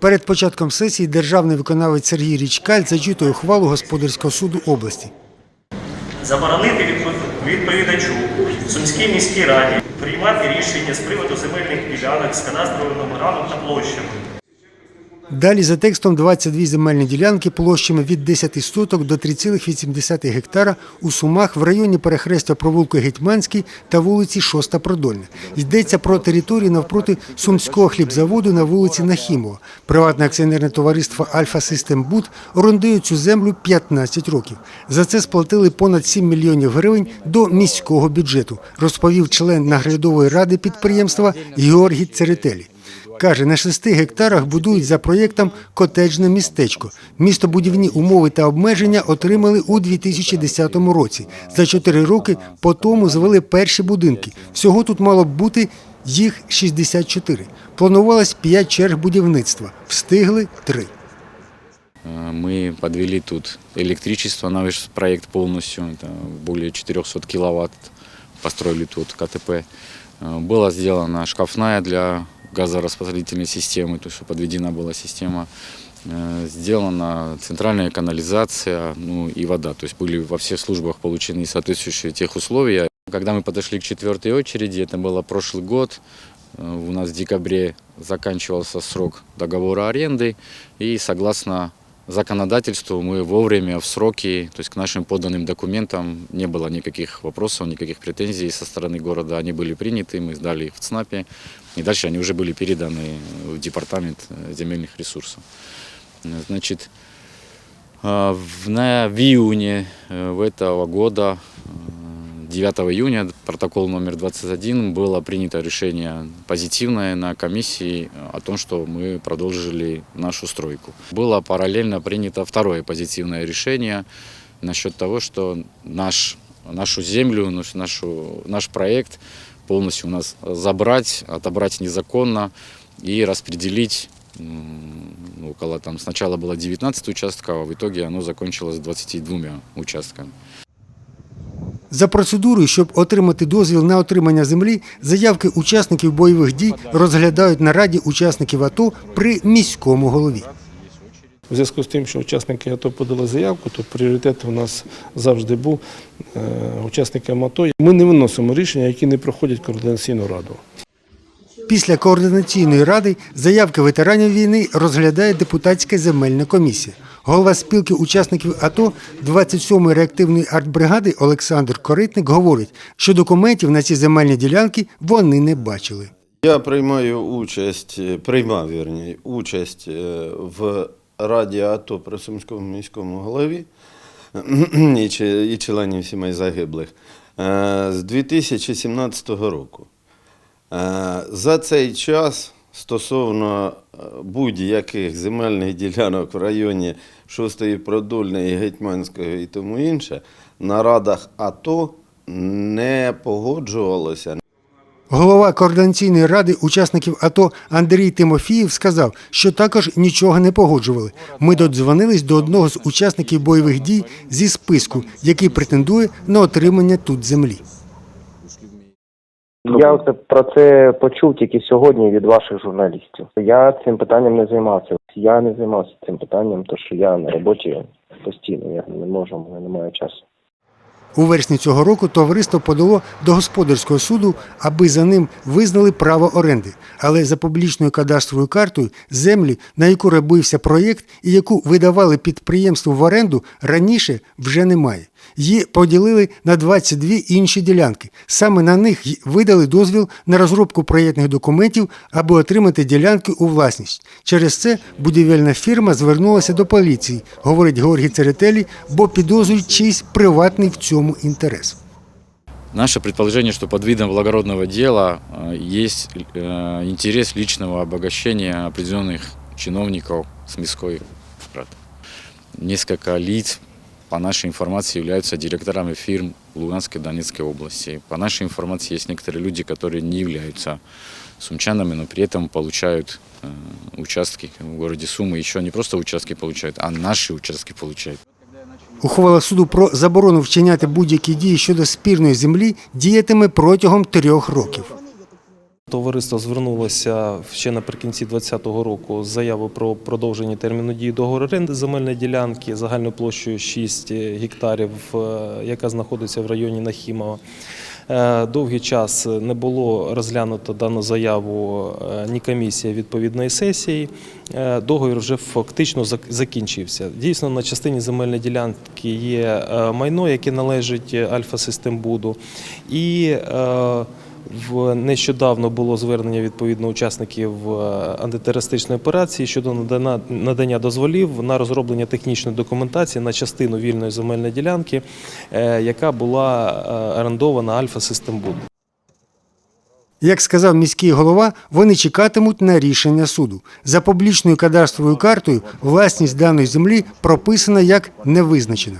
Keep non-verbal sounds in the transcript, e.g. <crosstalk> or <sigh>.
Перед початком сесії державний виконавець Сергій Річкаль зачитує ухвалу господарського суду області. Заборонити відповідачу відповідачу Сумській міській раді приймати рішення з приводу земельних ділянок з кадастровим номерами та площами. Далі за текстом 22 земельні ділянки площами від 10 соток до 3,8 гектара у Сумах в районі перехрестя провулку Гетьманський та вулиці Шоста Продольна. Йдеться про територію навпроти Сумського хлібзаводу на вулиці Нахімова. Приватне акціонерне товариство Альфа Систем Буд орендує цю землю 15 років. За це сплатили понад 7 мільйонів гривень до міського бюджету, розповів член наглядової ради підприємства Георгій Церетелі. Каже, на шести гектарах будують за проєктом котеджне містечко. Містобудівні умови та обмеження отримали у 2010 році. За чотири роки по тому звели перші будинки. Всього тут мало б бути їх 64. Планувалось 5 черг будівництва. Встигли три. Э, Мы подвели тут электричество, наш проект полностью, это более 400 киловатт, построили тут КТП. Э, Была сделана шкафная для газораспределительной системы, то есть подведена была система. Э, Сделана центральная канализация, ну и вода. То есть были во всех службах получены соответствующие тех условия. Когда мы подошли к четвертой очереди, это было прошлый год, э, у нас в декабре заканчивался срок договора аренды, и согласно законодательству мы вовремя, в сроки, то есть к нашим поданным документам не было никаких вопросов, никаких претензий со стороны города. Они были приняты, мы сдали их в ЦНАПе, и дальше они уже были переданы в департамент э, земельных ресурсов. Э, Значит, а, в, на, в июне э, в этого года, э, 9 июня, протокол номер 21, было принято решение позитивное на комиссии о том, что мы продолжили нашу стройку. Было параллельно принято второе позитивное решение насчет того, что наш, нашу землю, наш- нашу, наш проект полностью у нас забрать, отобрать незаконно и распределить ну, около там сначала было 19 участков, а в итоге оно закончилось 22 участками. За процедурою, щоб отримати дозвіл на отримання землі, заявки учасників бойових дій розглядають на раді учасників АТО при міському голові. У зв'язку з тим, що учасники АТО подали заявку, то пріоритет у нас завжди був е, учасникам АТО. Ми не виносимо рішення, які не проходять координаційну раду. Після координаційної ради заявки ветеранів війни розглядає депутатська земельна комісія. Голова спілки учасників АТО 27-ї реактивної артбригади Олександр Коритник говорить, що документів на ці земельні ділянки вони не бачили. Я приймаю участь, е, приймав вірні, участь е, в Раді АТО при Сумському міському голові <clears throat> і, членів сімей загиблих е, з 2017 року. За цей час стосовно е, будь-яких земельних ділянок в районі 6-ї Продольної, Гетьманської і тому інше, на радах АТО не погоджувалося Голова координаційної ради учасників АТО Андрій Тимофіїв сказав, що також нічого не погоджували. Ми додзвонились до одного з учасників бойових дій зі списку, який претендує на отримання тут землі. Я оце про це почув тільки сьогодні від ваших журналістів. Я цим питанням не займався. Я не займався цим питанням, тому що я на роботі постійно. Я не можу, в мене немає часу. У вересні цього року товариство подало до господарського суду, аби за ним визнали право оренди. Але за публічною кадастровою картою землі, на яку робився проєкт і яку видавали підприємству в оренду, раніше вже немає. Її поділили на 22 інші ділянки. Саме на них й видали дозвіл на розробку проєктних документів, аби отримати ділянки у власність. Через це будівельна фірма звернулася до поліції, говорить Георгій Церетелі, бо підозрюють чийсь приватний в цьому інтерес. Наше предположение, что под видом благородного дела э, есть э, интерес личного обогащения определенных чиновников с мирской рады. Несколько лиц, по нашей информации, являются директорами фирм Луганской и Донецкой области. По нашей информации, есть некоторые люди, которые не являются сумчанами, но при этом получают э, участки в городе Сумы. Еще не просто участки получают, а наши участки получают. Ухвала суду про заборону вчиняти будь-які дії щодо спірної землі діятиме протягом трьох років. Товариство звернулося ще наприкінці 2020 року з заявою про продовження терміну дії договору оренди земельної ділянки загальною площею 6 гектарів, е, яка знаходиться в районі Нахімова. Е, Довгий час не було розглянуто дану заяву е, ні комісія відповідної сесії. Е, Договір вже фактично закінчився. Дійсно, на частині земельної ділянки є е, майно, яке належить Альфа Систембуду. І е, в нещодавно було звернення відповідно учасників е, антитерористичної операції щодо надання дозволів на розроблення технічної документації на частину вільної земельної ділянки, е, яка була е, орендована Альфа Систембуд. Як сказав міський голова, вони чекатимуть на рішення суду. За публічною кадастровою картою власність даної землі прописана як невизначена.